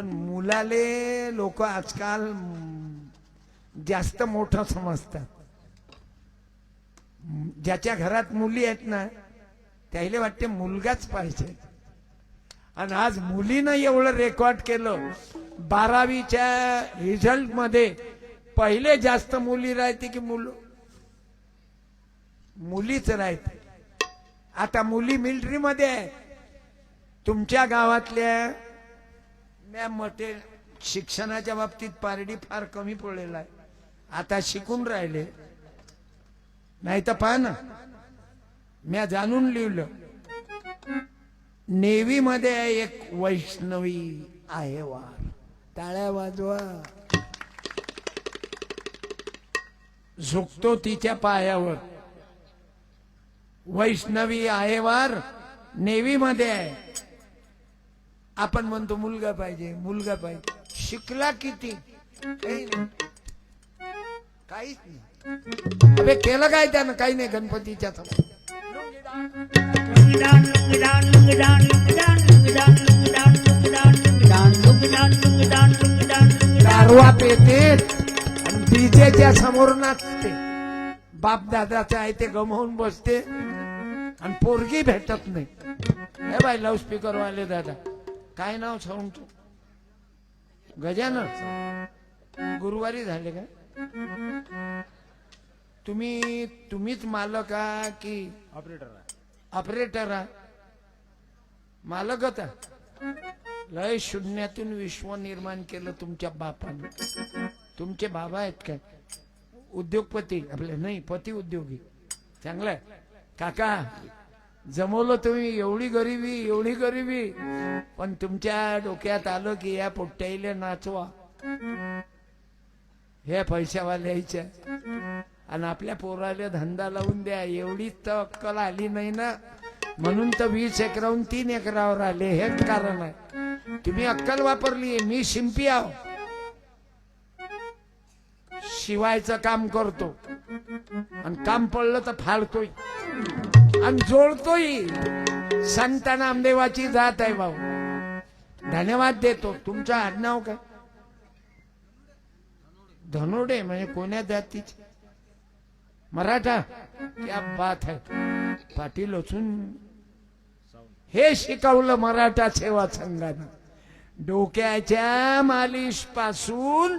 पण मुलाले लोक आजकाल जास्त मोठं समजतात. ज्याच्या घरात मुली आहेत ना त्याहिले वाटते मुलगाच पाहिजे. आणि आज मुलीनं एवढं रेकॉर्ड केलं बारावीच्या रिझल्टमध्ये पहिले जास्त मुली राहते की मुल मुलीच राहते. आता मुली मिलिटरी मध्ये आहे. तुमच्या गावातल्या मॅम मते शिक्षणाच्या बाबतीत पारडी फार कमी पडलेला आहे. आता शिकून राहिले. नाही तर पहा ना. म्या जाणून लिहिलं. नेव्ही मध्ये एक वैष्णवी आहे वार. टाळ्या वाजवा. झुकतो तिच्या पायावर. वैष्णवी आहे वार. नेव्ही मध्ये आहे. आपण म्हणतो मुलगा पाहिजे मुलगा पाहिजे. शिकला किती? काही काहीच नाही. अरे केलं काय त्यानं? काही नाही गणपतीच्या दारवा पेते डीजेच्या समोर नाचते. बाप दादाचे आहे ते गमावून बसते आणि पोरगी भेटत नाही. हे बाय लाऊड स्पीकर वाले दादा. काय नाव साऊंड गजानन. गुरुवारी झाले का? तुम्ही तुम्हीच मालक आ की? ऑपरेटर ऑपरेटर आ? मालक होता लय शून्यातून विश्व निर्माण केलं तुमच्या बापानं. तुमचे बाबा आहेत काय? उद्योगपती आपले नाही पती उद्योगी. चांगलं काका जमवलं तुम्ही एवढी गरिबी एवढी गरिबी. पण तुमच्या डोक्यात आलं की या पोट्ट्याईले नाचवा. हे पैशावाल्याच्या आणि आपल्या पोराला धंदा लावून द्या एवढी तर अक्कल आली नाही ना. म्हणून तर वीस एकराहून तीन एकरावर आले हेच कारण आहे. तुम्ही अक्कल वापरली मी शिंपी आहो. शिवायचं काम करतो. आणि काम पडलं तर फाडतोय. आणि जोडतोय संत नामदेवाची जात आहे भाऊ. धन्यवाद देतो. तुमचं आडनाव काय? धनोडे म्हणजे कोण्या जातीचे? मराठा? क्या बात है पाटील असून हे शिकवलं मराठा सेवा संघानं. डोक्याच्या मालिशपासून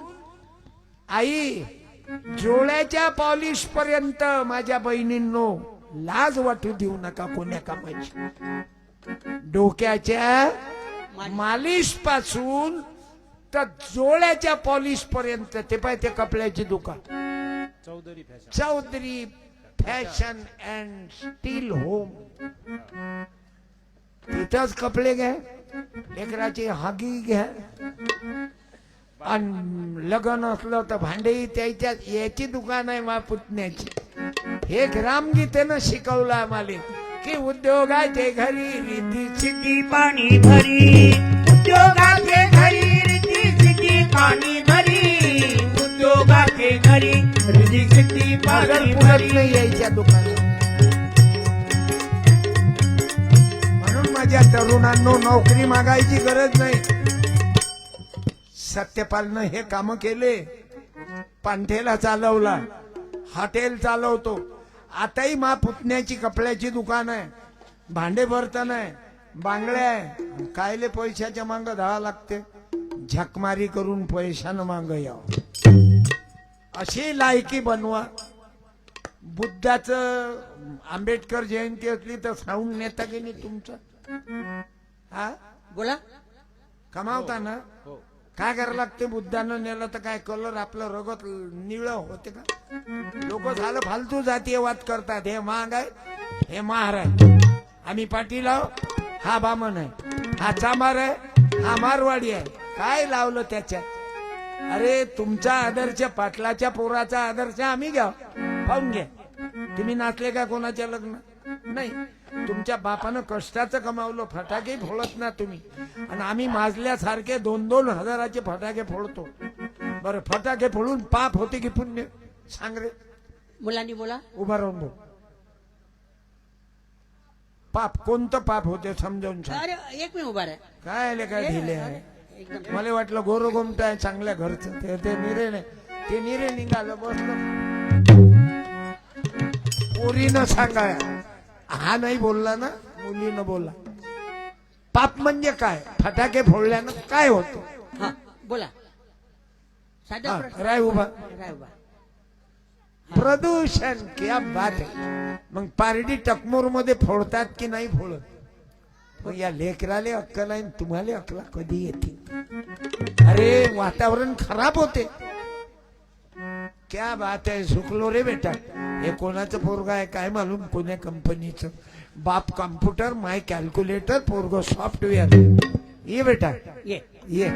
आई जोड्याच्या पॉलिश पर्यंत माझ्या बहिणींनो लाज वाटू देऊ नका कोण्या कामाची डोक्याच्या मालिशपासून तर जोड्याच्या पॉलिश पर्यंत ते पाय ते कपड्याची दुकान. Chaudhary Chaudhary fashion and steel home. तिथंच कपडे घ्या लेकराची हागी घ्या. आणि लग्न असलं तर भांडे त्याच्यात याची दुकान आहे मा पुतण्याची. हे ग्रामगीतेनं शिकवलं आम्हाला की उद्योगाचे घरी रीती सिटी पाणी भरी उद्योगाचे घरी रीती सिटी पाणी भरी उद्योगाचे घरी रीती सिटी पागल पाणी भरी नाही यायच्या दुकानात. म्हणून माझ्या तरुणांनो नोकरी मागायची गरज नाही. सत्यपालनं हे काम केले पांठेला चालवला. हॉटेल चालवतो. आताही मा पुतण्याची कपड्याची दुकान आहे. भांडे बर्तन आहे. बांगड्या आहे. कायले पैशाच्या मांग धावा लागते. झकमारी करून पैशानं मांग यावं. अशी लायकी बनवा. बुद्धाचं आंबेडकर जयंती असली तर साऊंड नेता की नाही तुमचं? हा? बोला. कमावता ना हो. काय करायला लागते? बुद्धानं नेलं तर काय कलर? आपलं रगत निळ होते का? लोक झालं फालतू जातीय वाद करतात. हे महाग आहे हे महार आहे आम्ही पाटील आहो. हा बामण आहे. हा चामार आहे. हा मारवाडी आहे. काय लावलं त्याच्यात? अरे तुमचा आदर्श पाटलाच्या पोराचा आदर्श आम्ही घ्या. पाहून घ्या. तुम्ही नाचले का कोणाच्या लग्न? नाही तुमच्या बापानं कष्टाचं कमावलं फटाके फोडत ना तुम्ही. आणि आम्ही माजल्यासारखे दोन दोन हजाराचे फटाके फोडतो. बरं फटाके फोडून पाप होते की पुण्य? सांग रे. मुलांनी बोला. उभा राहून बोल. पाप कोणतं पाप होते समजावून सांग. अरे एक मिनिट उभा काय आले काय ढिले आहे? एकदम. मला वाटलं गोरो गोमट आहे चांगल्या घरचं. ते ते निरे नाही. ते निरे निघालं बसलं. पोरीनं सांगाय. हा नाही बोलला ना? मुलीनं बोलला. पाप म्हणजे काय? फटाके फोडल्यानं काय होतं? हा बोला. साधा प्रश्न. राय उभा. राय उभा. प्रदूषण क्या बात आहे? मग पारडी टकमोरमध्ये फोडतात की नाही फोडत? मग या लेकराले अक्कल आहे तुम्हाला अक्कला कधी येते अरे वातावरण खराब होते. क्या बात आहे सुकलो रे बेटा. हे कोणाचं पोरगा आहे काय मालूम? कोण्या कंपनीचं बाप कॉम्प्युटर माय कॅल्क्युलेटर पोरग सॉफ्टवेअर ये बेटा. ये. ये.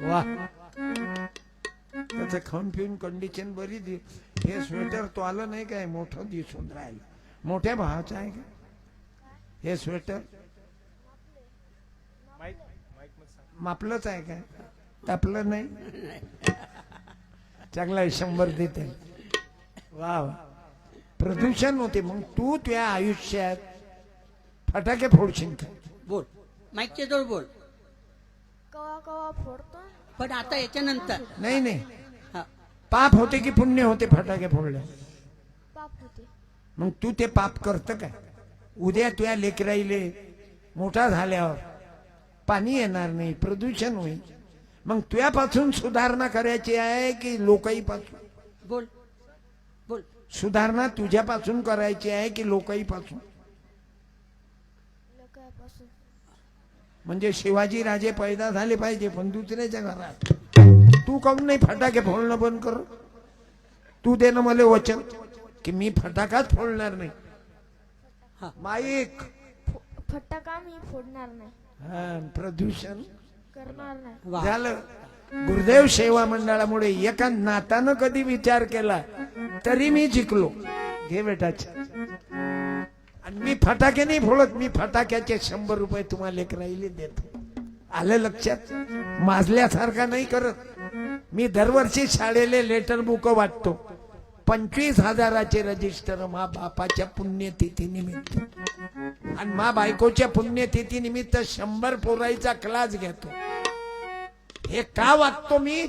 वा. त्याचं खाऊन पिऊन कंडिशन बरी दि. हे स्वेटर तो आलं नाही काय? मोठं दिसून राहिलं. मोठ्या भावाचं आहे का? हे स्वेटर मापलंच आहे काय? तापलं नाही? चांगला शंभर देते. वा वा. प्रदूषण होते मग तू तुझ्या आयुष्यात फटाके फोडशील काय बोल. माईकच्या जवळ बोल. कवा कवा फोडतो? पण आता याच्यानंतर. नाही नाही. हा. पाप होते की पुण्य होते फटाके फोडल्या पाप होते. मग तू ते पाप करत काय? उद्या तुझ्या लेकराईले मोठा झाल्यावर पाणी येणार नाही प्रदूषण होईल. मग तुझ्यापासून सुधारणा करायची आहे की लोकाईपासून? बोल. सुधारणा तुझ्यापासून करायची आहे की लोकाईपासून? म्हणजे शिवाजी राजे पैदा झाले पाहिजे पण दुसऱ्याच्या घरात. तू काऊन नाही फटाके फोडणं बंद कर? तू दे ना मला वचन की मी फटाकाच फोडणार नाही. हा. माईक. फो- फटाका मी फोडणार नाही. हा, प्रदूषण करणार नाही. झालं. गुरुदेव सेवा मंडळामुळे एका नातानं कधी विचार केला तरी मी जिंकलो. घे बेटा आणि मी फटाके नाही फोडत मी फटाक्याचे शंभर रुपये तुम्हाला एक राहिले देतो. आलं लक्षात? माजल्यासारखा नाही करत. मी दरवर्षी शाळेले लेटर बुक वाटतो. पंचवीस हजाराचे रजिस्टर मा बापाच्या पुण्यतिथी निमित्त. आणि मा बायकोच्या पुण्यतिथी निमित्त शंभर पोराईचा क्लास घेतो. हे का वागतो मी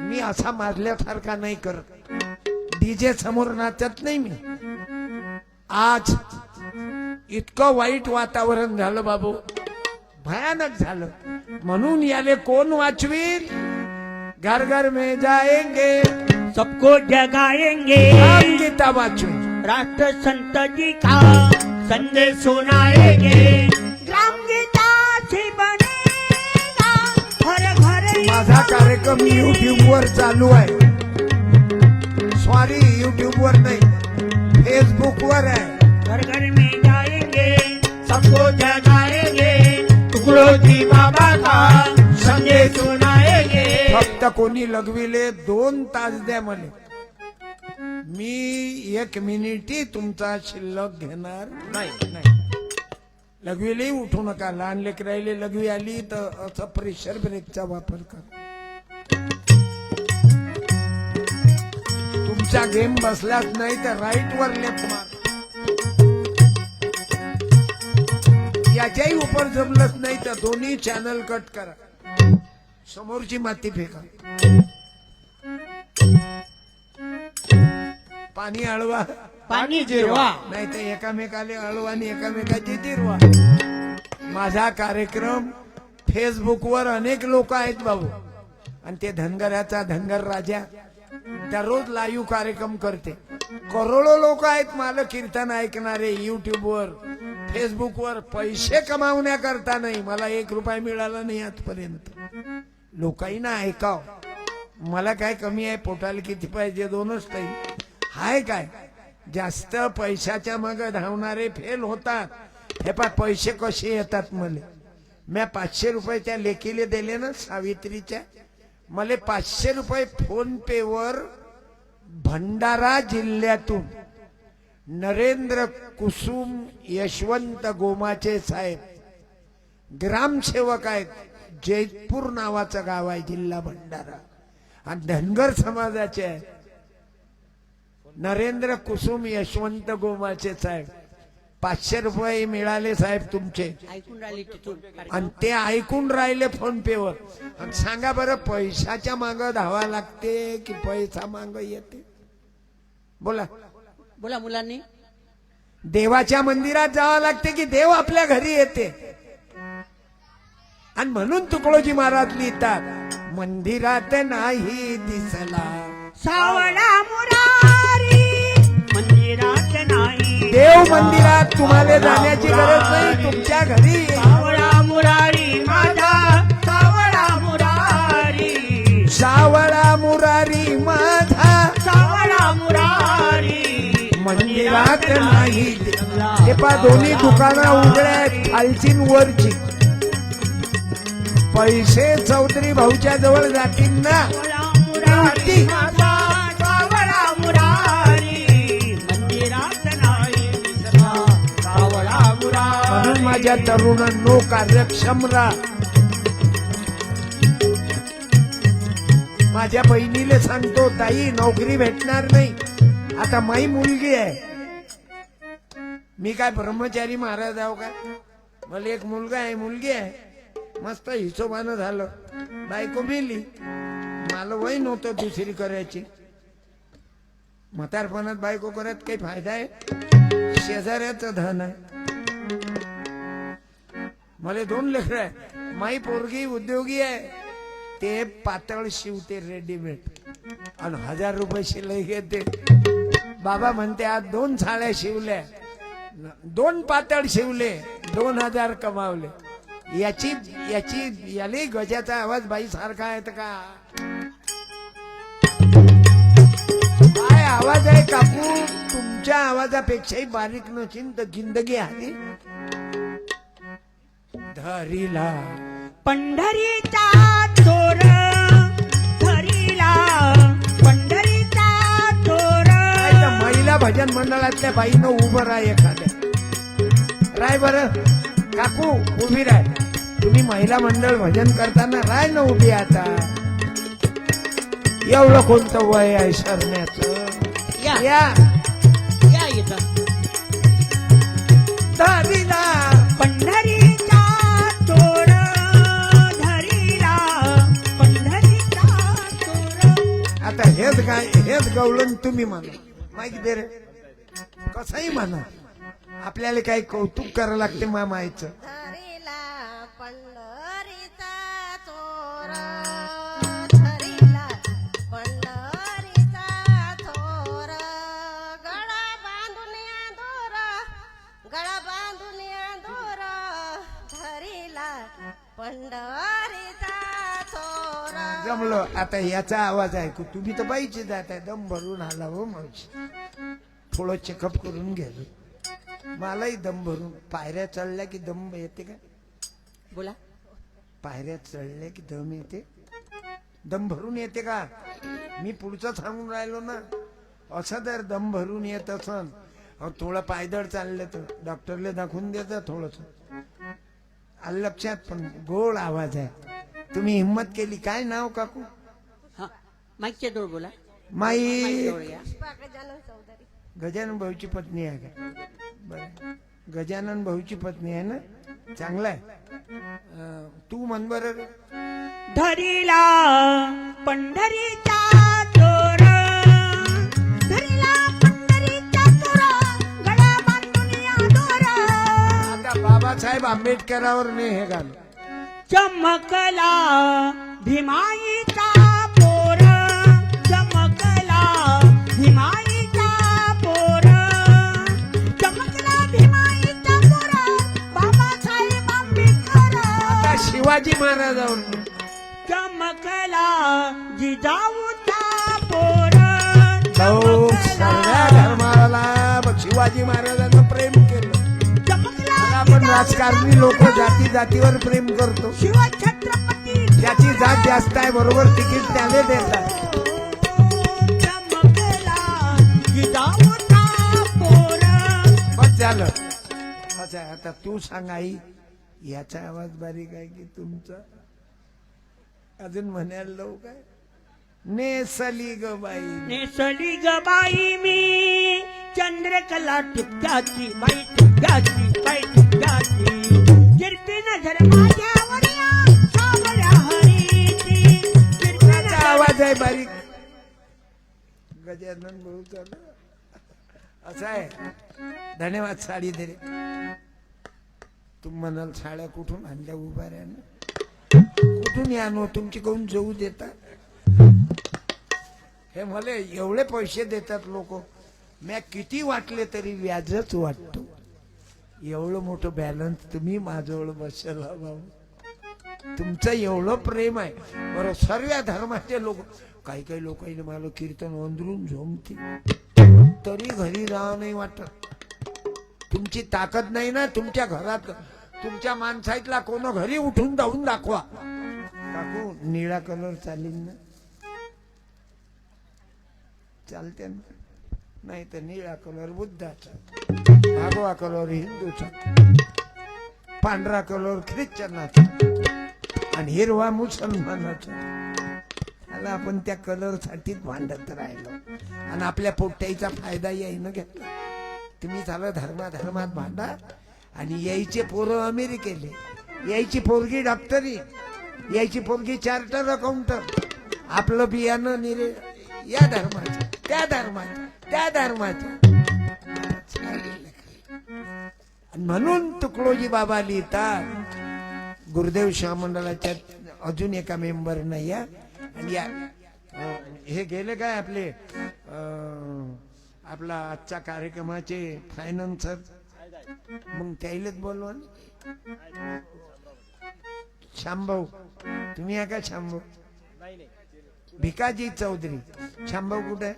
मी असा मारल्यासारखा नाही करत. डीजे समोर नाचत नाही मी. आज इतकं वाईट वातावरण झालं बाबू. भयानक झालं. म्हणून याले कोण वाचवील? घर घर में जाएंगे सबको जगाएंगे। गीता वाचवी राष्ट्र संत जी का संदेश सुनाएंगे। कार्यक्रम युट्यूब वर चालू आहे. सॉरी युट्यूब वर नाही. फेसबुक वर आहे. घर घर में जाएंगे सबको जगाएंगे टुकड़ों की बाबा का सुनाएंगे फक्त कोणी लघविले दोन तास द्या म्हणे. मी एक मिनिटी तुमचा शिल्लक घेणार नाही. नाही. लघवीलाही उठू नका. लहान लेकराईले लघवी आली तर असं प्रेशर ब्रेकचा वापर कर. तुमचा गेम बसलाच नाही तर राईट वर लेफ्ट मार. याच्याही उपर जमलंच नाही तर दोन्ही चॅनल कट करा. समोरची माती फेका. पाणी अळवा पाणी जिरवा. नाही तर एकामेकाले अळवा आणि एकामेकाची जिरवा. माझा कार्यक्रम फेसबुकवर अनेक लोक आहेत बाबू. आणि ते धनगराचा धनगर राजा. दररोज लाईव्ह कार्यक्रम करते. करोडो लोक आहेत मला कीर्तन ऐकणारे युट्यूबवर फेसबुकवर पैसे कमावण्याकरता नाही मला एक रुपया मिळाला नाही आजपर्यंत. लोकांना ऐकाव. मला काय कमी आहे पोटाला किती पाहिजे दोनच काही हाय काय? जास्त पैशाच्या मग धावणारे फेल होतात. हे पा पैसे कसे येतात मला. म्या पाचशे रुपयाच्या लेखीले दिले ना सावित्रीच्या. मला पाचशे रुपये फोन पे वर भंडारा जिल्ह्यातून नरेंद्र कुसुम यशवंत गोमाचे साहेब ग्रामसेवक आहेत जैतपूर नावाचं गाव आहे जिल्हा भंडारा. आणि धनगर समाजाचे आहे नरेंद्र कुसुम यशवंत गोमाचे साहेब पाचशे रुपये मिळाले साहेब तुमचे. ऐकून राहिली तिथून. आणि ते ऐकून राहिले फोन पेवर आणि सांगा बरं पैशाच्या माग धावा लागते की पैसा माग येते? बोला. बोला मुलांनी. देवाच्या मंदिरात जावं लागते की देव आपल्या घरी येते? आणि म्हणून तुकडोजी महाराज लिहितात मंदिरात नाही दिसला. सावळा मुरारी देव मंदिरात तुम्हाला जाण्याची गरज नाही तुमच्या घरी. सावळा मुरारी माझा सावळा मुरारी. सावळा मुरारी माझा. सावळा मुरारी. मंदिरात नाही. हे पा दोन्ही दुकानं उघड्या आहेत खालची न वरची. पैसे चौधरी भाऊच्या जवळ जातील ना? त्या तरुणांनो कार्यक्षम राहा. माझ्या बहिणीला सांगतो ताई नोकरी भेटणार नाही. आता माई मुलगी आहे. मी काय ब्रह्मचारी महाराज आहो का? मला एक मुलगा आहे मुलगी आहे. मस्त हिशोबानं झालं. बायको मेली. मला वय नव्हतं दुसरी करायची. म्हातारपणात बायको करत काही फायदा आहे? शेजाऱ्याचं धन आहे. मला दोन लेकर आहे. माई पोरगी उद्योगी आहे. ते पातळ शिवते रेडीमेड आणि हजार रुपये शिलाई घेते. बाबा म्हणते आज दोन साड्या शिवल्या. दोन पातळ शिवले दोन हजार कमावले. याची याची याली गजाचा आवाज बाई सारखा आहे तर का? काय आवाज आहे काकू? तुमच्या आवाजापेक्षाही बारीक नशीन तर जिंदगी आली धरीला. पंढरीचा चोर धरीला. पंढरीचा चोर. महिला भजन मंडळातल्या बाईनं उभं राहा एखाद्या राय बर. काकू उभी राय तुम्ही महिला मंडळ भजन करताना राय ना उभी आता. एवढं कोणतं वय आहे सरण्याचं या. या. या इथं. धरीला. पंढरीचा हेच काय गवळण तुम्ही म्हणा. माहिती दे रे. कसंही म्हणा. आपल्याला काही कौतुक करावं लागते मामायचं धरिला पंढरीचा चोरा. आता याचा आवाज ऐकू. तुम्ही तर बाईचे जात आहे. दम भरून आला हो मावशी. थोडं चेकअप करून घ्यायचं मलाही दम भरून. पायऱ्या चढल्या की दम येते का? बोला. पायऱ्या चढल्या की दम येते? दम भरून येते का? मी पुढचं सांगून राहिलो ना. असं जर दम भरून येत असन थोडं पायदळ चाललं तर डॉक्टरला दाखवून देतं थोडस. आलं लक्षात पण गोड आवाज आहे. तुम्ही हिंमत केली. काय नाव काकू? माईकच्या जवळ बोला. माई या गजानन चौधरी गजानन भाऊची पत्नी आहे का? बरं. गजानन भाऊची पत्नी आहे ना? चांगला आहे. अं, तू म्हण बरं धरीला पंढरीचा चोर धरीला पंढरीचा चोर गळा बांधून या दोर. आता बाबासाहेब आंबेडकरावर नाही हे गाणं चमकला भीमाईचा शिवाजी महाराजावर. चमकला जिजाऊचा पोर. भाऊ सगळ्या धर्माला शिवाजी महाराजांना प्रेम केलं. चमकला आपण राजकारणी लोक जाती जातीवर प्रेम करतो. शिवछत्रपती ज्याची जात जास्त आहे बरोबर तिकीट त्याने देतात. चमकला जिजाऊचा पोर. बस झालं. अच्छा आता तू सांग आई. याचा आवाज बारीक आहे की तुमचा? अजून म्हणायला लावू काय? नेसली ग बाई नेसली ग बाई मी. चंद्रकला टिपक्याची बाई टिपक्या जाती बाई जाती कीर्ती नजर आवाज आहे बारीक. गजानन भाऊ चालू असं आहे. धन्यवाद साडी दे रे तुम म्हणाल साड्या कुठून आणल्या उभाऱ्यानं? कुठून या नो तुमची कोण जाऊ देतात हे मला एवढे पैसे देतात लोक. म्या किती वाटले तरी व्याजच वाटतो. एवढं मोठं बॅलन्स तुम्ही माझ्याजवळ बसला भाऊ. तुमचं एवढं प्रेम आहे. बरं सर्व धर्माचे लोक काही काही लोकांनी मला कीर्तन अंदरून झोमते तरी घरी राहा नाही वाटत. तुमची ताकद नाही ना तुमच्या घरात तुमच्या माणसातला कोण घरी उठून जाऊन दाखवा. काकू निळा कलर चालेल ना? चालते ना? नाही तर निळा कलर बुद्धाचा. भागवा कलर हिंदूचा. पांढरा कलर ख्रिश्चनाचा. आणि हिरवा मुसलमानाचा. त्याला आपण त्या कलरसाठीच भांडत राहिलो. आणि आपल्या पोट्याचा फायदा यायनं घेतला. तुम्ही झालं धर्मा धर्मात भांडा. आणि यायचे पोरं अमेरिकेले. यायची पोरगी डॉक्टरी. यायची पोरगी चार्टर अकाउंटर आपलं बियाणं निरे या धर्माचं त्या धर्मात त्या धर्माचं. म्हणून तुकडोजी बाबा लिहितात गुरुदेव मंडळाच्या अजून एका मेंबर नाही या. आणि या हे गेले काय आपले? अं, आपला आजच्या कार्यक्रमाचे फायनान्सर मग त्याईलेच बोलवा. शांभाऊ तुम्ही आहे का शांभाऊ? भिकाजी चौधरी. शांभाऊ कुठे.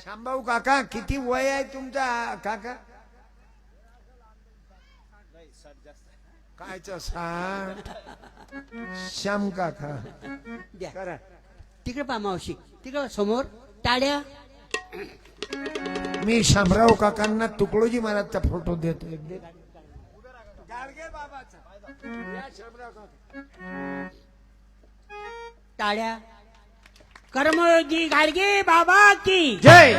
शांभाऊ काका किती वय आहे तुमचा काका. कायच साठ श्याम काका. करा. तिकडे पहा मावशी तिकडे समोर टाळ्या मी शामराव काकांना तुकडोजी महाराजचा फोटो देतो एक दे. गाडगे बाबाचा. या शामराव काका. टाळ्या कर्मयोगी गाडगे बाबा की जय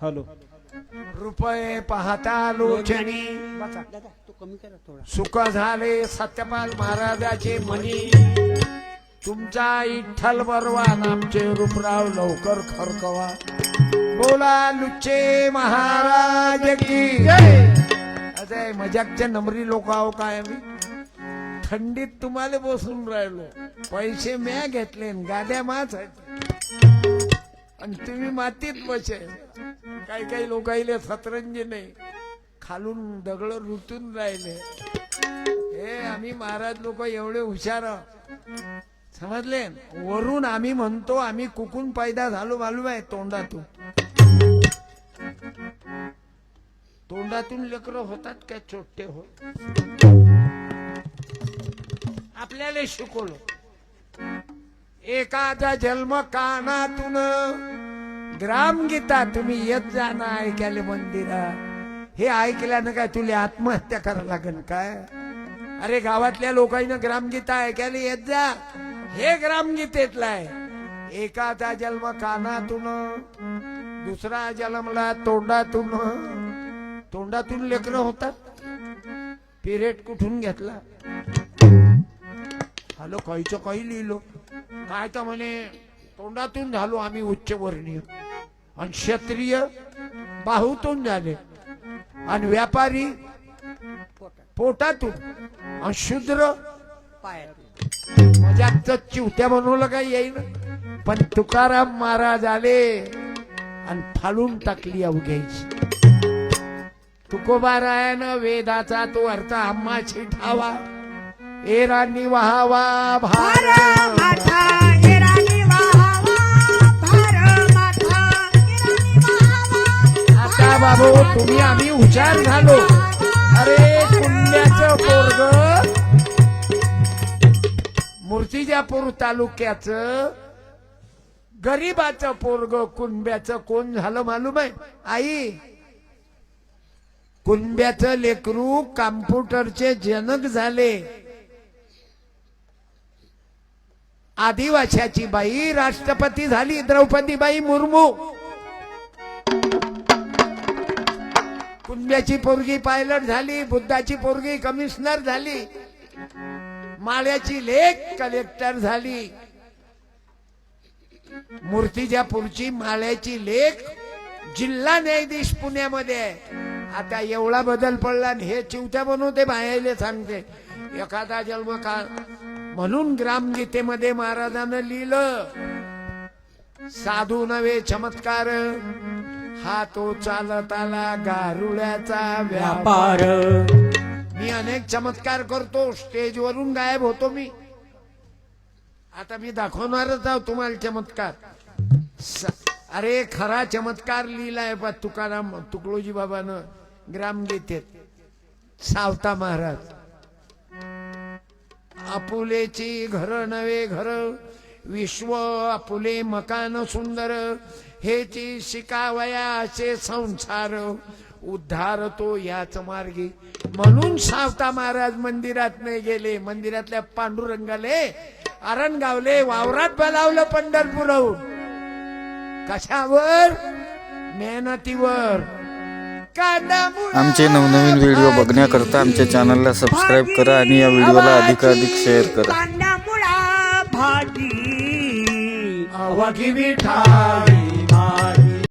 हॅलो रुपये पाहता लोचनी सुख झाले सत्यपाल महाराजाचे मनी तुमचा इठ्ठल बरवा नामचे रूपराव लवकर खरकवा. बोला लुच्चे महाराज की. जय. असं आहे मजाकच्या नमरी लोक आहो काय आम्ही थंडीत तुम्हाला बसून राहिलो. पैसे म्या घेतले गाद्या माच आहेत. आणि तुम्ही मातीत बसे. काही काही लोकाईले सतरंजी नाही. खालून दगड रुतून राहिले. हे आम्ही महाराज लोक एवढे हुशार समजले? वरून आम्ही म्हणतो आम्ही कुकून पैदा झालो मालूम आहे तोंडातून. तोंडातून लेकरं होतात काय छोटे हो? आपल्याला शिकवलं. एकाचा जन्म कानातून ग्रामगीता तुम्ही येत जा ना ऐकायला मंदिरा. हे ऐकल्यानं काय तुला आत्महत्या करावं लागेल काय? अरे गावातल्या लोकांना ग्रामगीता ऐकायला येत जा. हे ग्रामगीतेतलं आहे. एकाचा जन्म कानातून दुसरा जन्मला तोंडातून तोंडातून लेकरं होतात. पिरियड कुठून घेतला? हॅलो काहीच काही लिहिलो. काय तर म्हणे तोंडातून झालो आम्ही उच्चवर्णीय आणि क्षत्रिय बाहूतून झाले. आणि व्यापारी पोटातून आणि शूद्र म्हणजे मजाकच चिवत्या बनवलं काही येईन? पण तुकाराम महाराज आले आणि फालून टाकली अवघ्याची. तुकोबारायानं वेदाचा तो अर्थ आम्हाची ठावा. एरांनी वहावा भार बाबो तुम्ही आम्ही हुशार झालो. अरे पुण्याचं पोरग. मूर्तिजापूर तालुक्याच गरीबाचं पोरग कुंब्याचं कोण झालं मालूम आहे आई कुंब्याचं लेकरू कॉम्प्युटरचे जनक झाले. आदिवाशाची बाई राष्ट्रपती झाली द्रौपदीबाई मुर्मू. कुंब्याची पोरगी पायलट झाली बुद्धाची पोरगी कमिशनर झाली माळ्याची लेख कलेक्टर झाली. मूर्तिजापूरची माळ्याची लेख जिल्हा न्यायाधीश पुण्यामध्ये आहे आता एवढा बदल पडला आणि हे चिवत्या बनवते बाहेर सांगते. एखादा जन्म काळ म्हणून ग्रामगीतेमध्ये महाराजानं लिहिलं साधू नव्हे चमत्कार हा तो चालत आला गारुळ्याचा व्यापार. मी अनेक चमत्कार करतो स्टेजवरून गायब होतो मी. आता मी दाखवणारच आहो तुम्हाला चमत्कार. अरे खरा चमत्कार लिहिलाय बा तुकाराम तुकडोजी बाबानं ग्रामगीतेत. सावता महाराज. आपुलेची घर नवे घर विश्व आपुले मकान सुंदर हे ती शिकावयाचे संसार. उद्धार तो याच मार्गी. म्हणून सावता महाराज मंदिरात नाही गेले. मंदिरातल्या पांडुरंगाले अरण गावले वावरात बलावलं पंढरपूरहून. कशावर? मेहनतीवर. आमचे नवनवीन व्हिडिओ बघण्याकरता आमच्या चॅनलला सबस्क्राईब करा आणि या व्हिडिओला अधिकाधिक शेअर करा. भाजी अवघी विठा